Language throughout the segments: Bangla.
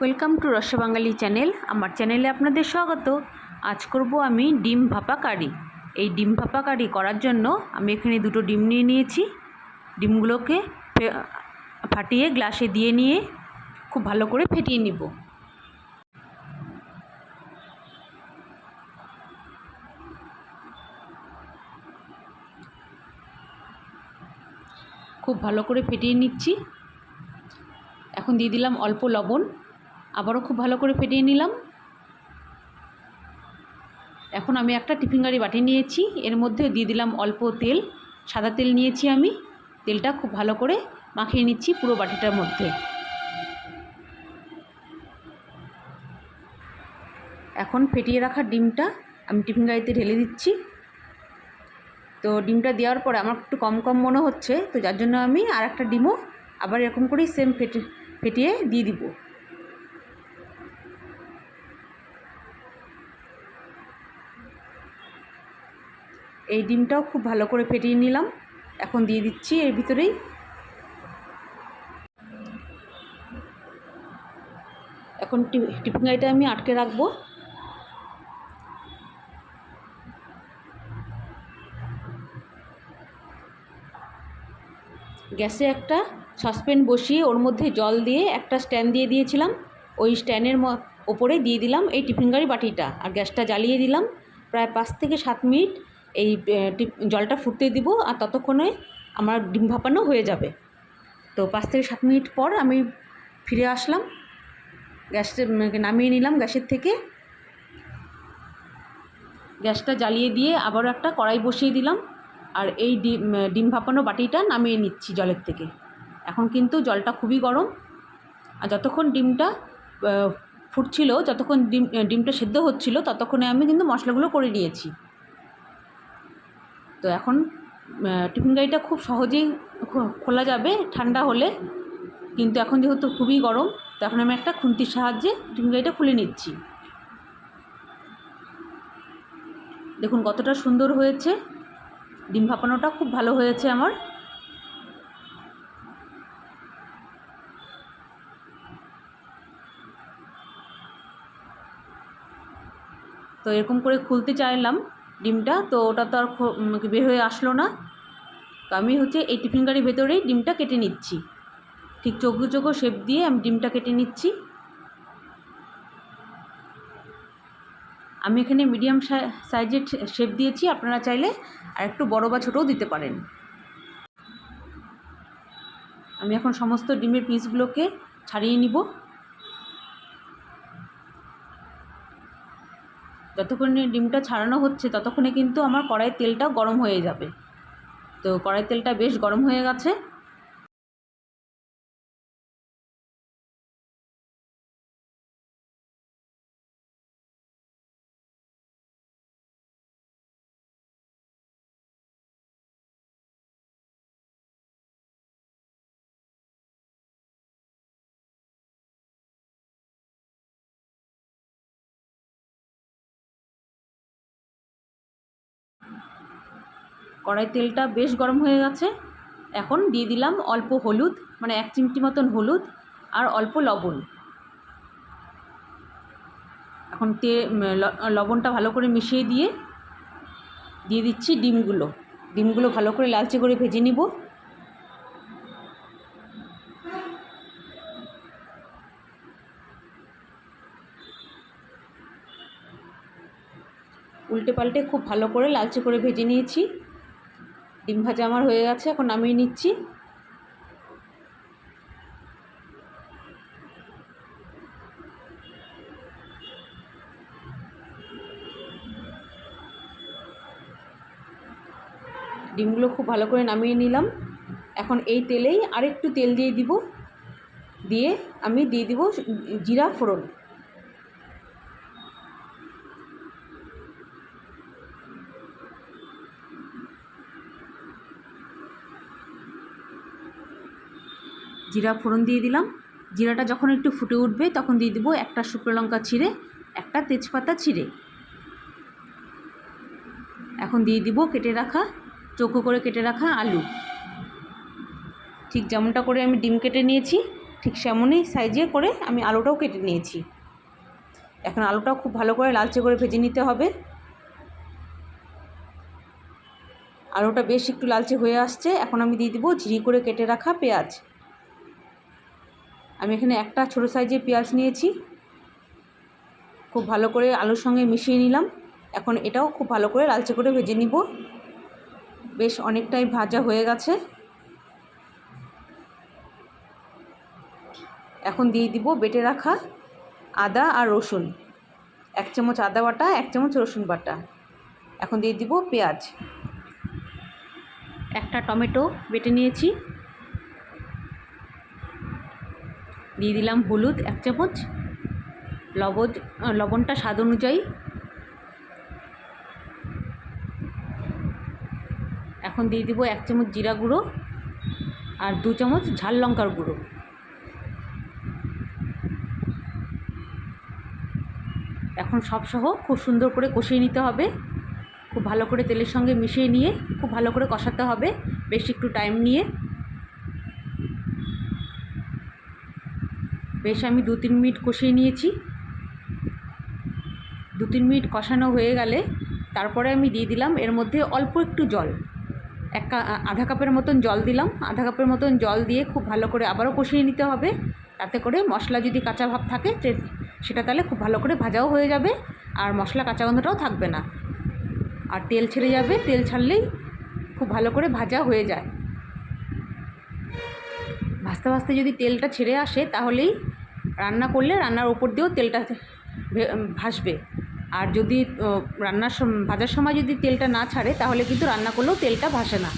ওয়েলকাম টু রসবাঙালি চ্যানেল আমার চ্যানেলে আপনাদের স্বাগত। আজ করব আমি ডিম ভাপা কারি। এই ডিম ভাপা কারি করার জন্য আমি এখানে দুটো ডিম নিয়ে নিয়েছি। ডিমগুলোকে ফাটিয়ে গ্লাসে দিয়ে নিয়ে খুব ভালো করে ফেটিয়ে নিব। খুব ভালো করে ফেটিয়ে নিচ্ছি। এখন দিয়ে দিলাম অল্প লবণ। আবারও খুব ভালো করে ফেটিয়ে নিলাম। এখন আমি একটা টিফিন গাড়ি বাটি নিয়েছি। এর মধ্যে দিয়ে দিলাম অল্প তেল, সাদা তেল নিয়েছি আমি। তেলটা খুব ভালো করে মাখিয়ে নিচ্ছি পুরো বাটিটার মধ্যে। এখন ফেটিয়ে রাখা ডিমটা আমি টিফিন গাড়িতে ঢেলে দিচ্ছি। তো ডিমটা দেওয়ার পরে আমার একটু কম কম মনে হচ্ছে, তো যার জন্য আমি আর একটা ডিমও আবার এরকম করেই সেম ফেটে, ফেটিয়ে দিয়ে দিব। এই ডিমটাও খুব ভালো করে ফেটিয়ে নিলাম। এখন দিয়ে দিচ্ছি এর ভিতরেই। এখন টিফিন গাড়িটা আমি আটকে রাখব। গ্যাসে একটা সসপ্যান বসিয়ে ওর মধ্যে জল দিয়ে একটা স্ট্যান্ড দিয়ে দিয়েছিলাম। ওই স্ট্যান্ডের ওপরে দিয়ে দিলাম এই টিফিন গাড়ি বাটিটা। আর গ্যাসটা জ্বালিয়ে দিলাম। প্রায় পাঁচ থেকে সাত মিনিট এই জলটা ফুটতে দিব আর ততক্ষণে আমার ডিম ভাপানো হয়ে যাবে। তো পাঁচ থেকে সাত মিনিট পর আমি ফিরে আসলাম। গ্যাসটা নামিয়ে নিলাম গ্যাসের থেকে। গ্যাসটা জ্বালিয়ে দিয়ে আবারও একটা কড়াই বসিয়ে দিলাম। আর এই ডিম ডিম ভাপানো বাটিটা নামিয়ে নিচ্ছি জলের থেকে। এখন কিন্তু জলটা খুবই গরম। আর যতক্ষণ ডিমটা ফুটছিল, যতক্ষণ ডিম ডিমটা সেদ্ধ হচ্ছিল, ততক্ষণে আমি কিন্তু মশলাগুলো করে নিয়েছি। তো এখন টিফিন গাড়িটা খুব সহজেই খোলা যাবে, ঠান্ডা হলে। কিন্তু এখন যেহেতু খুবই গরম, তো এখন আমি একটা খুন্তির সাহায্যে টিফিন গাড়িটা খুলে নিচ্ছি। দেখুন কতটা সুন্দর হয়েছে। ডিম ভাপানোটা খুব ভালো হয়েছে আমার। তো এরকম করে খুলতে চাইলাম। ডিমটা, তো ওটা তো আর বের হয়ে আসলো না। তো আমি হচ্ছে এই টিফিন গাড়ির ভেতরেই ডিমটা কেটে নিচ্ছি। ঠিক চোখো চোখো শেপ দিয়ে আমি ডিমটা কেটে নিচ্ছি। আমি এখানে মিডিয়াম সাইজের শেপ দিয়েছি, আপনারা চাইলে আর একটু বড় বা ছোটও দিতে পারেন। আমি এখন সমস্ত ডিমের পিসগুলোকে ছাড়িয়ে নিব। যতক্ষণে ডিমটা ছাড়ানো হচ্ছে, ততক্ষণে কিন্তু আমার কড়াইয়ের তেলটাও গরম হয়ে যাবে। তো কড়াইয়ের তেলটা বেশ গরম হয়ে গেছে। কড়াই তেলটা বেশ গরম হয়ে গেছে। এখন দিয়ে দিলাম অল্প হলুদ মানে এক চিমটি মতন হলুদ আর অল্প লবণ। এখন তে লবণটা ভালো করে মিশিয়ে দিয়ে দিয়ে দিচ্ছি ডিমগুলো। ডিমগুলো ভালো করে লালচে করে ভেজে নিব। উল্টে পাল্টে খুব ভালো করে লালচে করে ভেজে নিয়েছি। ডিম ভাজা আমার হয়ে গেছে, এখন নামিয়ে নিচ্ছি। ডিমগুলো খুব ভালো করে নামিয়ে নিলাম। এখন এই তেলেই আরেকটু তেল দিয়ে দিব, দিয়ে আমি দিয়ে দিব জিরা ফোড়ন। জিরা ফোড়ন দিয়ে দিলাম। জিরাটা যখন একটু ফুটে উঠবে, তখন দিয়ে দিব একটা শুকনো লঙ্কা ছিঁড়ে, একটা তেজপাতা ছিঁড়ে। এখন দিয়ে দিব কেটে রাখা, চৌকো করে কেটে রাখা আলু। ঠিক যেমনটা করে আমি ডিম কেটে নিয়েছি, ঠিক সেমনই সাইজে করে আমি আলুটাও কেটে নিয়েছি। এখন আলুটাও খুব ভালো করে লালচে করে ভেজে নিতে হবে। আলুটা বেশ একটু লালচে হয়ে আসছে। এখন আমি দিয়ে দিব ঝিরি করে কেটে রাখা পেঁয়াজ। আমি এখানে একটা ছোটো সাইজের পেঁয়াজ নিয়েছি। খুব ভালো করে আলুর সঙ্গে মিশিয়ে নিলাম। এখন এটাও খুব ভালো করে লালচে করে ভেজে নিব। বেশ অনেকটাই ভাজা হয়ে গেছে। এখন দিয়ে দিব বেটে রাখা আদা আর রসুন। এক চামচ আদা বাটা, এক চামচ রসুন বাটা। এখন দিয়ে দিব পেঁয়াজ। একটা টমেটো বেটে নিয়েছি। দিয়ে দিলাম হলুদ এক চামচ, লবণ লবণটা স্বাদ অনুযায়ী। এখন দিয়ে দিব এক চামচ জিরা গুঁড়ো আর দু চামচ ঝাল লঙ্কার গুঁড়ো। এখন সব সহ খুব সুন্দর করে কষিয়ে নিতে হবে। খুব ভালো করে তেলের সঙ্গে মিশিয়ে নিয়ে খুব ভালো করে কষাতে হবে। বেশ একটু টাইম নিয়ে। বেশ আমি দু তিন মিনিট কষিয়ে নিয়েছি। দু তিন মিনিট কষানো হয়ে গেলে তারপরে আমি দিয়ে দিলাম এর মধ্যে অল্প একটু জল। এক আধা কাপের মতন জল দিলাম। আধা কাপের মতন জল দিয়ে খুব ভালো করে আবারও কষিয়ে নিতে হবে। তাতে করে মশলা যদি কাঁচা ভাব থাকে সেটা তাহলে খুব ভালো করে ভাজাও হয়ে যাবে আর মশলা কাঁচা গন্ধটাও থাকবে না। আর তেল ছেড়ে যাবে, তেল ছাড়লেই খুব ভালো করে ভাজা হয়ে যায়। ভাজতে ভাজতে যদি তেলটা ছেড়ে আসে তাহলেই রান্না করলে রান্নার ওপর দিয়েও তেলটা ভাসবে। আর যদি রান্নার ভাজার সময় যদি তেলটা না ছাড়ে, তাহলে কিন্তু রান্না করলেও তেলটা ভাসে না।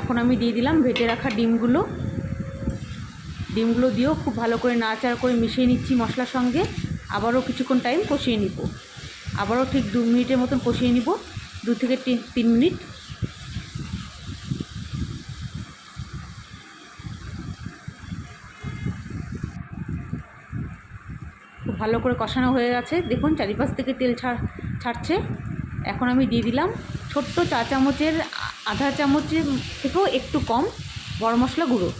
এখন আমি দিয়ে দিলাম ভেজে রাখা ডিমগুলো। ডিমগুলো দিয়েও খুব ভালো করে নাড়াচাড়া করে মিশিয়ে নিচ্ছি মশলার সঙ্গে। আবারও কিছুক্ষণ টাইম কষিয়ে নিব। আবারও ঠিক দু মিনিটের মতন কষিয়ে নিব। দু থেকে তিন মিনিট খুব ভালো করে কষানো হয়ে গেছে। দেখুন, চারিপাশ থেকে তেল ছাড়, ছাড়ছে। এখন আমি দিয়ে দিলাম ছোট্ট চা চামচের, আধা চামচের থেকেও একটু কম গরম মশলা গুঁড়ো।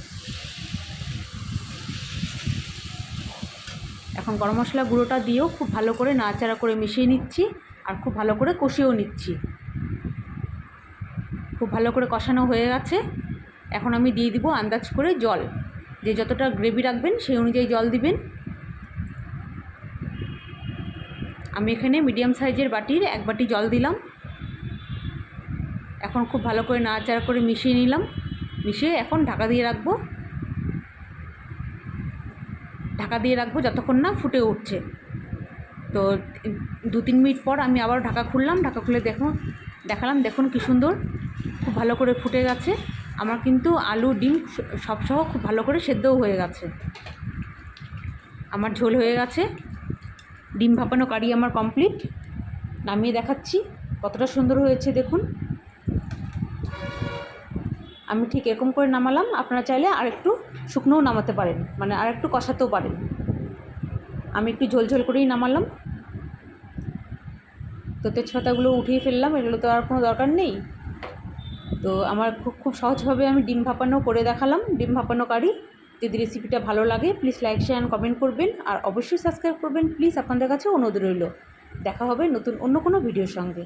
এখন গরম মশলা গুঁড়োটা দিয়েও খুব ভালো করে নাড়াচাড়া করে মিশিয়ে নিচ্ছি আর খুব ভালো করে কষিয়েও নিচ্ছি। খুব ভালো করে কষানো হয়ে গেছে। এখন আমি দিয়ে দিব আন্দাজ করে জল। যে যতটা গ্রেভি রাখবেন সেই অনুযায়ী জল দিবেন। আমি এখানে মিডিয়াম সাইজের বাটির এক বাটি জল দিলাম। এখন খুব ভালো করে নাড়াচাড়া করে মিশিয়ে নিলাম। মিশিয়ে এখন ঢাকা দিয়ে রাখব। ঢাকা দিয়ে রাখব যতক্ষণ না ফুটে উঠছে। তো দু তিন মিনিট পর আমি আবার ঢাকা খুললাম। ঢাকা খুলে দেখুন দেখালাম, দেখুন কী সুন্দর। খুব ভালো করে ফুটে গেছে। আমার কিন্তু আলু, ডিম সবসহ খুব ভালো করে সেদ্ধও হয়ে গেছে। আমার ঝোল হয়ে গেছে। ডিম ভাপানো কারি আমার কমপ্লিট। নামিয়ে দেখাচ্ছি, কতটা সুন্দর হয়েছে দেখুন। আমি ঠিক এরকম করে নামালাম, আপনারা চাইলে আর একটু শুকনোও নামাতে পারেন মানে আর একটু কষাতেও পারেন। আমি একটু ঝোল ঝোল করেই নামালাম। তো তেজপাতাগুলো উঠিয়ে ফেললাম, এগুলো তো আর কোনো দরকার নেই। তো আমার খুব খুব সহজভাবে আমি ডিম ভাপানো করে দেখালাম, ডিম ভাপানো কারি। যদি রেসিপিটা ভালো লাগে প্লিজ লাইক শেয়ার কমেন্ট করবেন। আর অবশ্যই সাবস্ক্রাইব করবেন। প্লিজ আপনাদের কাছে অনুরোধ রইল। দেখা হবে নতুন, অন্য কোনো ভিডিওর সঙ্গে।